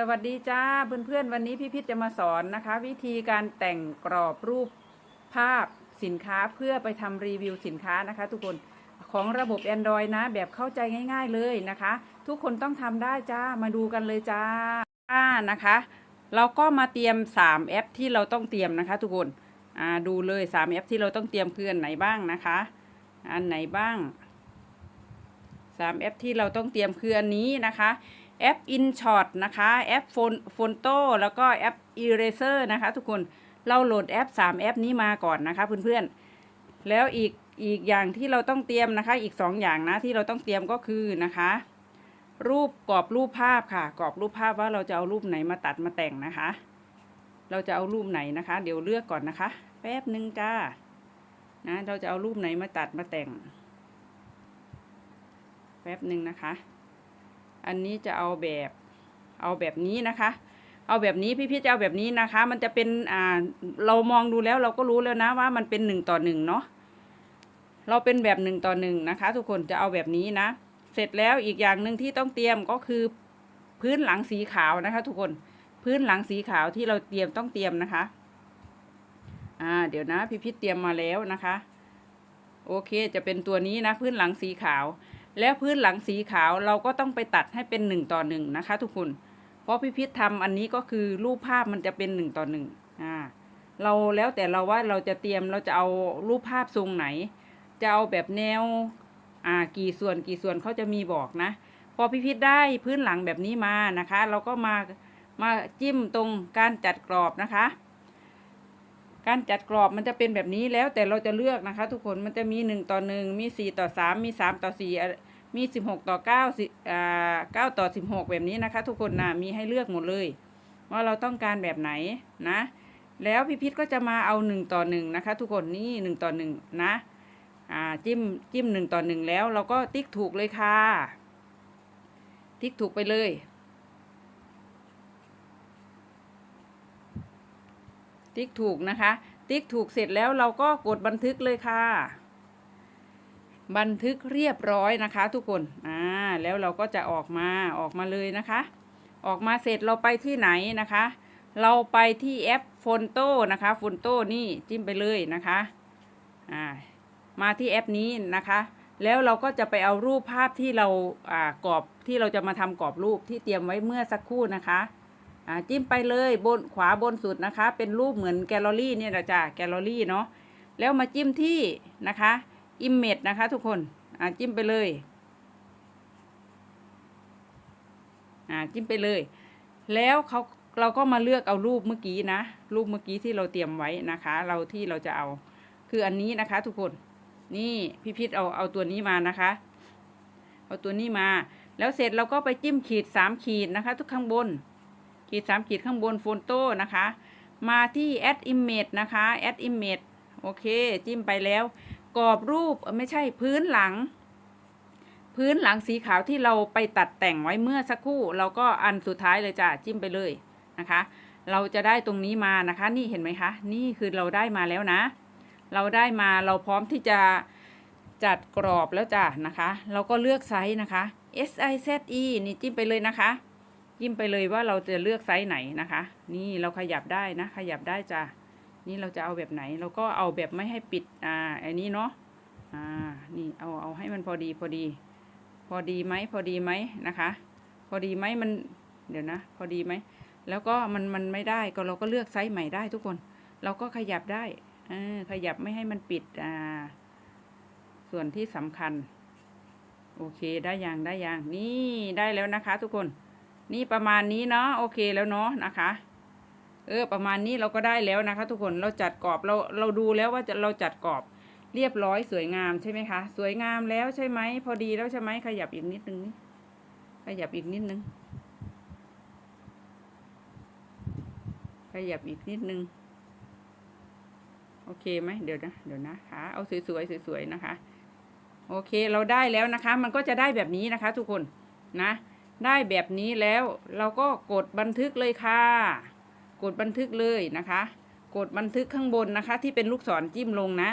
สวัสดีจ้าเพื่อนๆ วันนี้พี่พิษจะมาสอนนะคะ วิธีการแต่งกรอบรูปภาพสินค้าเพื่อไปทำรีวิวสินค้านะคะ ทุกคนของระบบ Android นะ แบบเข้าใจง่าย ๆเลยนะคะ ทุกคนต้องทำได้จ้ามาดูกันเลยจ้าอ่านะคะ เราก็มาเตรียม 3 แอปที่เราต้องเตรียมนะคะ ทุกคนอ่าดูเลย 3 แอปที่เราต้องเตรียมคืออันไหนบ้างนะคะ อันไหนบ้าง 3 แอปที่เราต้องเตรียมคืออันนี้นะคะ แอป InShot นะคะแอป Fonto แล้วก็แอป Eraser นะคะทุกคนเราโหลดแอป 3 แอปนี้มาก่อนนะคะเพื่อนๆ แล้วอีกอีกอย่างที่เราต้องเตรียมนะคะ อีก 2 อย่างนะที่เราต้องเตรียมก็คือนะคะ รูปกรอบรูปภาพค่ะกรอบรูปภาพว่าเราจะเอารูปไหนมาตัดมาแต่งนะคะ เราจะเอารูปไหนนะคะ เดี๋ยวเลือกก่อนนะคะ แป๊บหนึ่งจ้านะเราจะเอารูปไหนมาตัดมาแต่ง แป๊บหนึ่งนะคะ อันนี้จะเอาแบบเอาแบบนี้นะคะ เอาแบบนี้พี่พี่จะเอาแบบนี้นะคะ มันจะเป็นอ่าเรามองดูแล้วเราก็รู้แล้วนะว่ามันเป็นหนึ่งต่อหนึ่งเนาะเราเป็นแบบหนึ่งต่อหนึ่งนะคะ ทุกคนจะเอาแบบนี้นะ เสร็จแล้วอีกอย่างหนึ่งที่ต้องเตรียมก็คือพื้นหลังสีขาวนะคะ ทุกคนพื้นหลังสีขาวที่เราเตรียมต้องเตรียมนะคะอ่าเดี๋ยวนะพี่พิษเตรียมมาแล้วนะคะ โอเคจะเป็นตัวนี้นะ พื้นหลังสีขาว แล้วพื้นหลังสีขาวเราก็ต้องไปตัดให้เป็นหนึ่งต่อหนึ่งนะคะ ทุกคน เพราะพิพิธทำอันนี้ก็คือรูปภาพมันจะเป็นหนึ่งต่อหนึ่งอ่าเราแล้วแต่เราว่าเราจะเตรียมเราจะเอารูปภาพทรงไหน จะเอาแบบแนวอ่ากี่ส่วนกี่ส่วนเขาจะมีบอกนะ พอพิพิธได้พื้นหลังแบบนี้มานะคะ เราก็มามาจิ้มตรงการจัดกรอบนะคะ การจัดกรอบมันจะเป็นแบบนี้แล้วแต่เราจะเลือกนะคะ ทุกคนมันจะมีหนึ่งต่อหนึ่งมีสี่ต่อสามมีสามต่อสี่ มีสิบหกต่อเก้าสิอ่าเก้าต่อสิบหกแบบนี้นะคะ ทุกคนนะมีให้เลือกหมดเลย ว่าเราต้องการแบบไหนนะ แล้วพิพิธก็จะมาเอาหนึ่งต่อหนึ่งนะคะ ทุกคนนี่หนึ่งต่อหนึ่งนะอ่าจิ้มจิ้มหนึ่งต่อหนึ่งแล้วเราก็ติ๊กถูกเลยค่ะ ติ๊กถูกไปเลยติ๊กถูกนะคะ ติ๊กถูกเสร็จแล้วเราก็กดบันทึกเลยค่ะ บันทึกเรียบร้อยนะคะ ทุกคนอ่าแล้วเราก็จะออกมาออกมาเลยนะคะ ออกมาเสร็จเราไปที่ไหนนะคะ เราไปที่แอปโฟนโต้นะคะโฟนโต้นี่จิ้มไปเลยนะคะอ่ามาที่แอปนี้นะคะ แล้วเราก็จะไปเอารูปภาพที่เราอ่ากรอบที่เราจะมาทำกรอบรูปที่เตรียมไว้เมื่อสักครู่นะคะอ่าจิ้มไปเลยบนขวาบนสุดนะคะ เป็นรูปเหมือนแกลเลอรี่เนี่ยนะจ้ะแกลเลอรี่เนาะแล้วมาจิ้มที่นะคะ อิมเมจนะคะทุกคนอ่าจิ้มไปเลยอ่าจิ้มไปเลย แล้วเขาเราก็มาเลือกเอารูปเมื่อกี้นะ รูปเมื่อกี้ที่เราเตรียมไว้นะคะ เราที่เราจะเอาคืออันนี้นะคะ ทุกคนนี่พี่พิษเอาเอาตัวนี้มานะคะ เอาตัวนี้มา แล้วเสร็จเราก็ไปจิ้มขีดสามขีดนะคะ ทุกข้างบน ขีดสามขีดข้างบนโฟนโต้นะคะ มาที่ add image นะคะ add image โอเค จิ้มไปแล้ว กรอบรูปไม่ใช่พื้นหลัง พื้นหลังสีขาวที่เราไปตัดแต่งไว้เมื่อสักครู่ เราก็อันสุดท้ายเลยจ้ะจิ้มไปเลยนะคะ เราจะได้ตรงนี้มานะคะ นี่เห็นไหมคะ นี่คือเราได้มาแล้วนะ เราได้มาเราพร้อมที่จะจัดกรอบแล้วจ้ะนะคะ เราก็เลือกไซส์นะคะ S I Z E นี่จิ้มไปเลยนะคะ จิ้มไปเลยว่าเราจะเลือกไซส์ไหนนะคะ นี่เราขยับได้นะ ขยับได้จ้ะ นี่เราจะเอาแบบไหนเราก็เอาแบบไม่ให้ปิดอ่าอันนี้เนาะอ่านี่เอาเอาให้มันพอดีพอดี พอดีไหมพอดีไหมนะคะ พอดีไหมมันเดี๋ยวนะ พอดีไหมแล้วก็มันมันไม่ได้ก็เราก็เลือกไซส์ใหม่ได้ทุกคน เราก็ขยับได้อขยับไม่ให้มันปิดอ่าส่วนที่สำคัญ โอเคได้ยังได้ยังนี่ได้แล้วนะคะ ทุกคน นี่ประมาณนี้เนาะโอเคแล้วเนาะนะคะ เออ ประมาณนี้เราก็ได้แล้วนะคะ ทุกคนเราจัดกรอบเราเราดูแล้วว่าจะเราจัดกรอบเรียบร้อยสวยงามใช่ไหมคะ สวยงามแล้วใช่ไหมพอดีแล้วใช่ไหมขยับอีกนิดนึงขยับอีกนิดนึงขยับอีกนิดนึงโอเคไหมเดี๋ยวนะเดี๋ยวนะคะเอาสวยๆสวยๆนะคะ โอเคเราได้แล้วนะคะ มันก็จะได้แบบนี้นะคะ ทุกคนนะ ได้แบบนี้แล้วเราก็กดบันทึกเลยค่ะ กดบันทึกเลยนะคะ กดบันทึกข้างบนนะคะ ที่เป็นลูกศรจิ้มลงนะ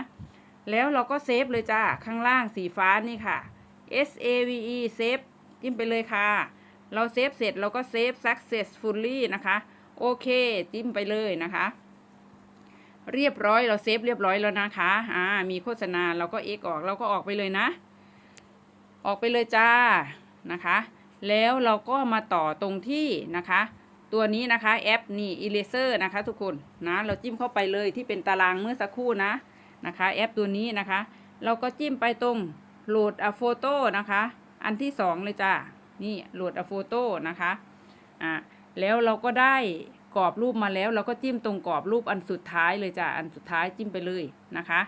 แล้วเราก็เซฟเลยจ้าข้างล่างสีฟ้านี่ค่ะ S A V E เซฟจิ้มไปเลยค่ะ เราเซฟเสร็จเราก็เซฟ successfully นะคะ โอเค จิ้มไปเลยนะคะ เรียบร้อยเราเซฟเรียบร้อยแล้วนะคะอ่ามีโฆษณาเราก็เอ็กออกเราก็ออกไปเลยนะ ออกไปเลยจ้านะคะ แล้วเราก็มาต่อตรงที่นะคะ ตัวนี้นะคะแอปนี่ Eraser นะคะ ทุกคนนะเราจิ้มเข้าไปเลยที่เป็นตารางเมื่อสักครู่นะนะคะ แอปตัวนี้นะคะ เราก็จิ้มไปตรงโหลดอะโฟโต้นะคะ อันที่สองเลยจ้านี่โหลดอะโฟโต้นะคะอ่าแล้วเราก็ได้กรอบรูปมาแล้ว เราก็จิ้มตรงกรอบรูปอันสุดท้ายเลยจ้าอันสุดท้ายจิ้มไปเลยนะคะ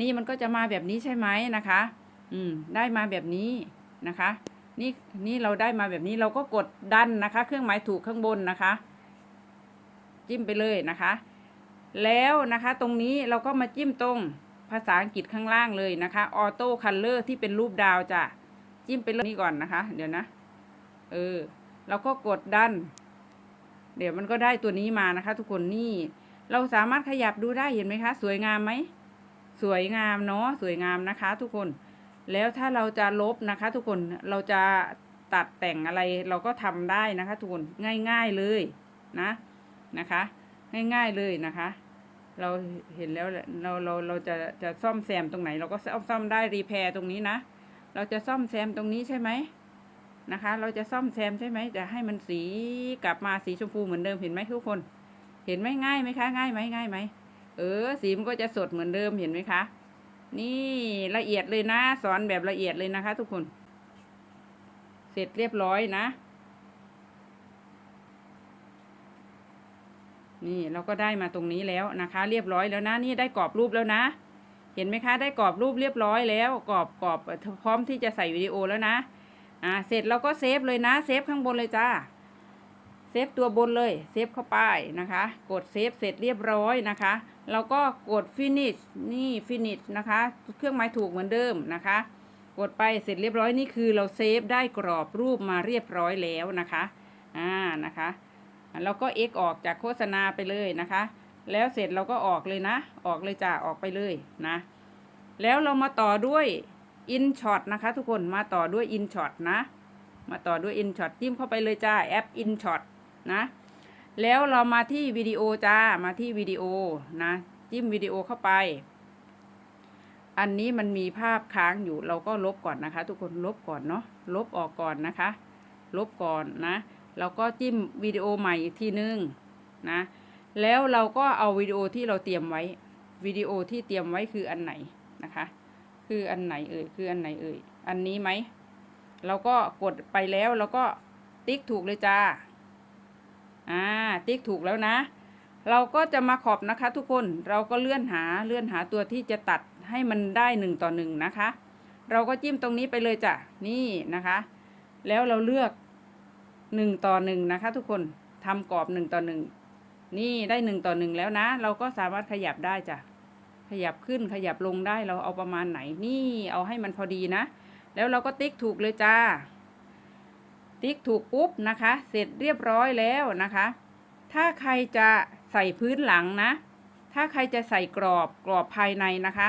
นี่มันก็จะมาแบบนี้ใช่ไหมนะคะ อืมได้มาแบบนี้นะคะ นี่นี่เราได้มาแบบนี้เราก็กดดันนะคะ เครื่องหมายถูกข้างบนนะคะ จิ้มไปเลยนะคะ แล้วนะคะตรงนี้เราก็มาจิ้มตรงภาษาอังกฤษข้างล่างเลยนะคะออโต้คัลเลอร์ที่เป็นรูปดาวจ้ะจิ้มไปเลยนี่ก่อนนะคะ เดี๋ยวนะเออเราก็กดดัน เดี๋ยวมันก็ได้ตัวนี้มานะคะ ทุกคนนี่เราสามารถขยับดูได้เห็นไหมคะ สวยงามไหมสวยงามเนาะสวยงามนะคะ ทุกคน แล้วถ้าเราจะลบนะคะ ทุกคนเราจะตัดแต่งอะไรเราก็ทำได้นะคะ ทุกคนง่าย ๆเลยนะนะคะ ง่ายๆเลยนะคะ เราเห็นแล้วเราเราเราจะจะซ่อมแซมตรงไหน เราก็ซ่อมซ่อมได้รีแพร์ตรงนี้นะเราจะซ่อมแซมตรงนี้ใช่ไหมนะคะ เราจะซ่อมแซมใช่ไหมจะให้มันสีกลับมาสีชมพูเหมือนเดิมเห็นไหมทุกคน เห็นไหมง่ายไหมคะ ง่ายไหมง่ายไหมเออสีมันก็จะสดเหมือนเดิมเห็นไหมคะ นี่ละเอียดเลยนะ สอนแบบละเอียดเลยนะคะ ทุกคน เสร็จเรียบร้อยนะ นี่เราก็ได้มาตรงนี้แล้วนะคะ เรียบร้อยแล้วนะ นี่ได้กรอบรูปแล้วนะ เห็นไหมคะ ได้กรอบรูปเรียบร้อยแล้วกรอบกรอบพร้อมที่จะใส่วิดีโอแล้วนะอ่าเสร็จเราก็เซฟเลยนะเซฟข้างบนเลยจ้าเซฟตัวบนเลยเซฟเข้าไปนะคะ กดเซฟเสร็จเรียบร้อยนะคะ เราก็กด finish นี่ finish นะคะ เครื่องหมายถูกเหมือนเดิมนะคะ กดไปเสร็จเรียบร้อยนี่คือเราเซฟได้กรอบรูปมาเรียบร้อยแล้วนะคะ อ่า นะคะเราก็ X ออกจากโฆษณาไปเลยนะคะ แล้วเสร็จเราก็ออกเลยนะ ออกเลยจ้าออกไปเลยนะ แล้วเรามาต่อด้วย InShot นะคะ ทุกคน มาต่อด้วย InShot นะ มาต่อด้วย InShot จิ้มเข้าไปเลยจ้าแอป InShot นะ แล้วเรามาที่วิดีโอจ้า มาที่วิดีโอนะ จิ้มวิดีโอเข้าไป อันนี้มันมีภาพค้างอยู่เราก็ลบก่อนนะคะ ทุกคนลบก่อนเนาะลบออกก่อนนะคะ ลบก่อนนะเราก็จิ้มวิดีโอใหม่อีกทีนึงนะ แล้วเราก็เอาวิดีโอที่เราเตรียมไว้วิดีโอที่เตรียมไว้คืออันไหนนะคะ คืออันไหนเอ่ยคืออันไหนเอ่ยอันนี้ไหมเราก็กดไปแล้วเราก็ติ๊กถูกเลยจ้า อ่าติ๊กถูกแล้วนะ เราก็จะมาขอบนะคะทุกคนเราก็เลื่อนหาเลื่อนหาตัวที่จะตัดให้มันได้หนึ่งต่อหนึ่งนะคะ เราก็จิ้มตรงนี้ไปเลยจ้ะนี่นะคะ แล้วเราเลือกหนึ่งต่อหนึ่งนะคะ ทุกคนทำกรอบหนึ่งต่อหนึ่งนี่ได้หนึ่งต่อหนึ่งแล้วนะ เราก็สามารถขยับได้จ้ะขยับขึ้นขยับลงได้เราเอาประมาณไหนนี่เอาให้มันพอดีนะ แล้วเราก็ติ๊กถูกเลยจ้า ติ๊กถูกปุ๊บนะคะ เสร็จเรียบร้อยแล้วนะคะ ถ้าใครจะใส่พื้นหลังนะ ถ้าใครจะใส่กรอบกรอบภายในนะคะ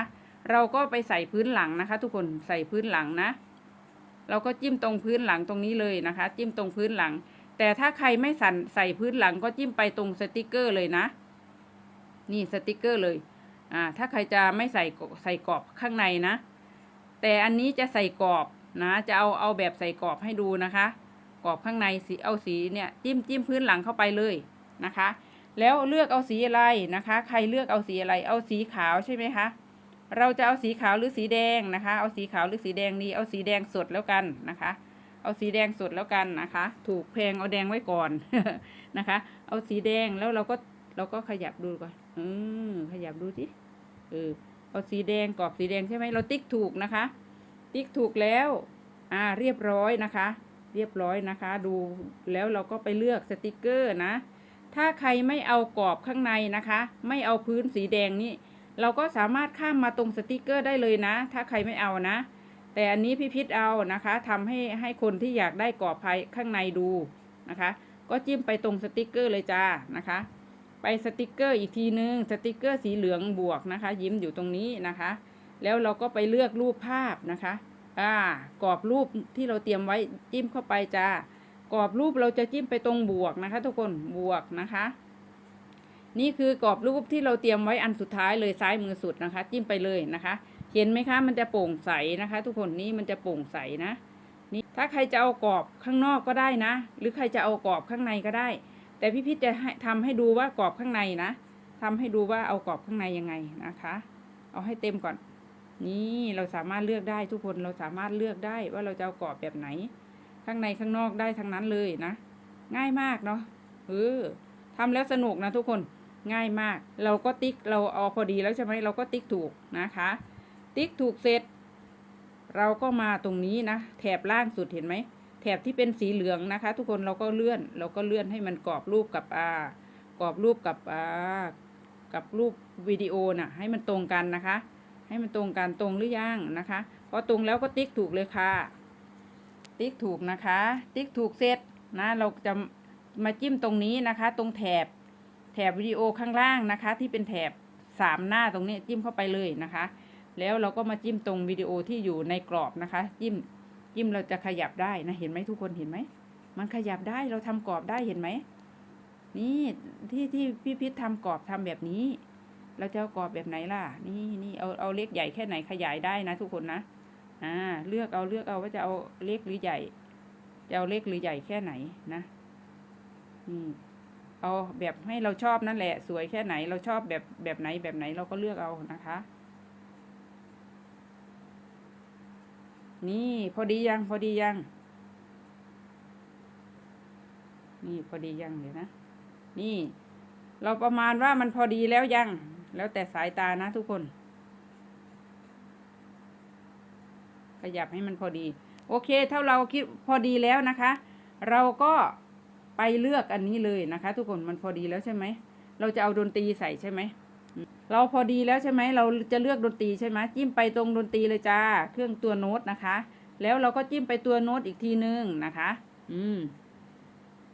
เราก็ไปใส่พื้นหลังนะคะ ทุกคนใส่พื้นหลังนะ เราก็จิ้มตรงพื้นหลังตรงนี้เลยนะคะ จิ้มตรงพื้นหลัง แต่ถ้าใครไม่สั่นใส่พื้นหลังก็จิ้มไปตรงสติกเกอร์เลยนะ นี่สติกเกอร์เลยอ่าถ้าใครจะไม่ใส่ใส่กรอบข้างในนะ แต่อันนี้จะใส่กรอบนะ จะเอาเอาแบบใส่กรอบให้ดูนะคะ กรอบข้างในสีเอาสีเนี่ยจิ้มจิ้มพื้นหลังเข้าไปเลยนะคะ แล้วเลือกเอาสีอะไรนะคะ ใครเลือกเอาสีอะไร เอาสีขาวใช่ไหมคะเราจะเอาสีขาวหรือสีแดงนะคะ เอาสีขาวหรือสีแดงดีเอาสีแดงสดแล้วกันนะคะ เอาสีแดงสดแล้วกันนะคะ ถูกแพงเอาแดงไว้ก่อนนะคะ เอาสีแดงแล้วเราก็เราก็ขยับดูก่อนอืมขยับดูสิเออเอาสีแดงกรอบสีแดงใช่ไหมเราติ๊กถูกนะคะ ติ๊กถูกแล้ว อ่าเรียบร้อยนะคะ เรียบร้อยนะคะ ดูแล้วเราก็ไปเลือกสติกเกอร์นะ ถ้าใครไม่เอากรอบข้างในนะคะ ไม่เอาพื้นสีแดงนี่เราก็สามารถข้ามมาตรงสติกเกอร์ได้เลยนะ ถ้าใครไม่เอานะ แต่อันนี้พี่พิษเอานะคะทำให้ให้คนที่อยากได้กรอบภายข้างในดูนะคะ ก็จิ้มไปตรงสติกเกอร์เลยจ้านะคะ ไปสติกเกอร์อีกทีนึงสติกเกอร์สีเหลืองบวกนะคะ ยิ้มอยู่ตรงนี้นะคะ แล้วเราก็ไปเลือกรูปภาพนะคะ อ่ากรอบรูปที่เราเตรียมไว้จิ้มเข้าไปจ้ากรอบรูปเราจะจิ้มไปตรงบวกนะคะ ทุกคนบวกนะคะ นี่คือกรอบรูปที่เราเตรียมไว้อันสุดท้ายเลยซ้ายมือสุดนะคะ จิ้มไปเลยนะคะ เห็นไหมคะ มันจะโปร่งใสนะคะ ทุกคนนี่มันจะโปร่งใสนะนี่ถ้าใครจะเอากรอบข้างนอกก็ได้นะ หรือใครจะเอากรอบข้างในก็ได้ แต่พี่พิษจะให้ทำให้ดูว่ากรอบข้างในนะทำให้ดูว่าเอากรอบข้างในยังไงนะคะ เอาให้เต็มก่อน นี่เราสามารถเลือกได้ทุกคนเราสามารถเลือกได้ว่าเราจะเอากรอบแบบไหน ข้างในข้างนอกได้ทั้งนั้นเลยนะ ง่ายมากเนาะเออทำแล้วสนุกนะทุกคนง่ายมาก เราก็ติ๊กเราเอาพอดีแล้วใช่ไหมเราก็ติ๊กถูกนะคะ ติ๊กถูกเสร็จ เราก็มาตรงนี้นะแถบล่างสุดเห็นไหมแถบที่เป็นสีเหลืองนะคะ ทุกคนเราก็เลื่อน เราก็เลื่อนให้มันกรอบรูปกับอ่ากรอบรูปกับอ่ากับรูปวิดีโอน่ะ ให้มันตรงกันนะคะ ให้มันตรงกันตรงหรือยังนะคะ พอตรงแล้วก็ติ๊กถูกเลยค่ะ ติ๊กถูกนะคะ ติ๊กถูกเสร็จนะเราจะมาจิ้มตรงนี้นะคะ ตรงแถบแถบวิดีโอข้างล่างนะคะ ที่เป็นแถบสามหน้าตรงนี้จิ้มเข้าไปเลยนะคะ แล้วเราก็มาจิ้มตรงวิดีโอที่อยู่ในกรอบนะคะ จิ้มจิ้มเราจะขยับได้นะเห็นไหมทุกคนเห็นไหมมันขยับได้เราทำกรอบได้เห็นไหมนี่ที่ที่พี่พิษทำกรอบทำแบบนี้ เราจะเอากรอบแบบไหนล่ะ นี่นี่เอาเอาเล็กใหญ่แค่ไหนขยายได้นะ ทุกคนนะ อ่า เลือกเอาเลือกเอาว่าจะเอาเล็กหรือใหญ่ จะเอาเล็กหรือใหญ่แค่ไหนนะอืมเอาแบบให้เราชอบนั่นแหละ สวยแค่ไหน เราชอบแบบแบบไหนแบบไหนเราก็เลือกเอานะคะ นี่พอดียังพอดียังนี่พอดียังเดี๋ยวนะ นี่ เราประมาณว่ามันพอดีแล้วยัง แล้วแต่สายตานะทุกคน ขยับให้มันพอดี โอเคถ้าเราคิดพอดีแล้วนะคะ เราก็ไปเลือกอันนี้เลยนะคะ ทุกคนมันพอดีแล้วใช่ไหม เราจะเอาดนตรีใส่ใช่ไหม เราพอดีแล้วใช่ไหม เราจะเลือกดนตรีใช่ไหมจิ้มไปตรงดนตรีเลยจ้า เครื่องตัวโน้ตนะคะ แล้วเราก็จิ้มไปตัวโน้ตอีกทีนึงนะคะ อืม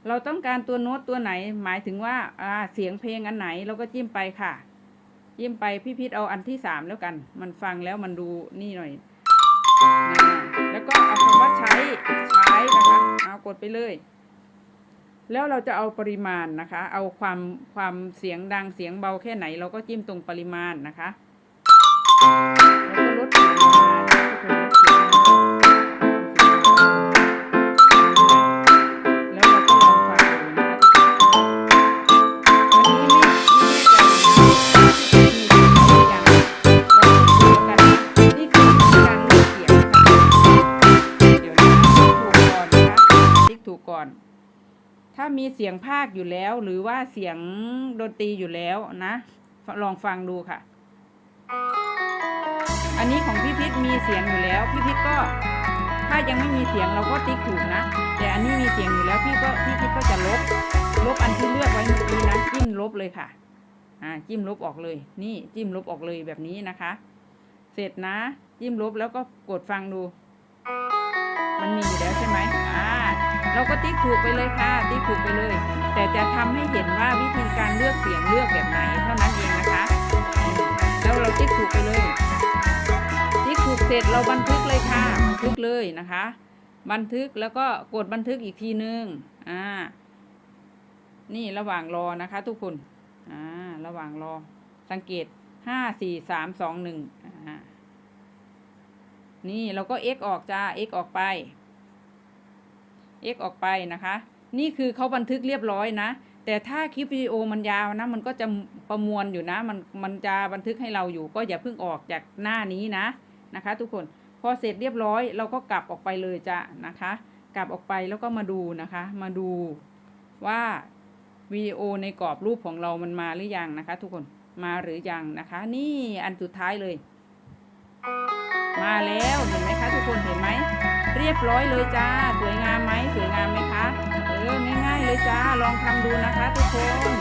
เราต้องการตัวโน้ตตัวไหน หมายถึงว่าอ่าเสียงเพลงอันไหนเราก็จิ้มไปค่ะ ยิ้มไปพี่พิษเอาอันที่สามแล้วกัน มันฟังแล้วมันดูนี่หน่อยนะแล้วก็เอาคำว่าใช้ใช้นะคะเอากดไปเลย แล้วเราจะเอาปริมาณนะคะ เอาความความเสียงดังเสียงเบาแค่ไหน เราก็จิ้มตรงปริมาณนะคะ มีเสียงภาคอยู่แล้ว หรือว่าเสียงดนตรีอยู่แล้วนะ ลองฟังดูค่ะ อันนี้ของพี่พิษมีเสียงอยู่แล้ว พี่พิษก็ ถ้ายังไม่มีเสียงเราก็ติ๊กถูกนะ แต่อันนี้มีเสียงอยู่แล้วพี่ก็พี่พิษก็จะลบ ลบอันที่เลือกไว้เมื่อกี้นะจิ้มลบเลยค่ะ อ่าจิ้มลบออกเลย นี่จิ้มลบออกเลยแบบนี้นะคะ เสร็จนะ จิ้มลบแล้วก็กดฟังดู มันมีอยู่แล้วใช่ไหมอ่า เราก็ติ๊กถูกไปเลยค่ะ ติ๊กถูกไปเลย แต่จะทำให้เห็นว่าวิธีการเลือกเสียงเลือกแบบไหนเท่านั้นเองนะคะ แล้วเราติ๊กถูกไปเลย ติ๊กถูกเสร็จเราบันทึกเลยค่ะ บันทึกเลยนะคะ บันทึกแล้วก็กดบันทึกอีกทีนึงอ่า นี่ระหว่างรอนะคะ ทุกคนอ่าระหว่างรอ สังเกตห้าสี่สามสองหนึ่งอ่านี่เราก็ x ออกจ้า x ออกไป x ออกไปนะคะ นี่คือเขาบันทึกเรียบร้อยนะ แต่ถ้าคลิปวิดีโอมันยาวนะ มันก็จะประมวลอยู่นะ มันมันจะบันทึกให้เราอยู่ ก็อย่าเพิ่งออกจากหน้านี้นะนะคะ ทุกคนพอเสร็จเรียบร้อยเราก็กลับออกไปเลยจ้ะนะคะ กลับออกไปแล้วก็มาดูนะคะ มาดูว่าวิดีโอในกรอบรูปของเรามันมาหรือยังนะคะ ทุกคนมาหรือยังนะคะ นี่อันสุดท้ายเลย มาแล้วเห็นไหมคะทุกคนเห็นไหม เรียบร้อยเลยจ้า สวยงามไหมสวยงามไหมคะ เออง่ายๆเลยจ้า ลองทำดูนะคะทุกคน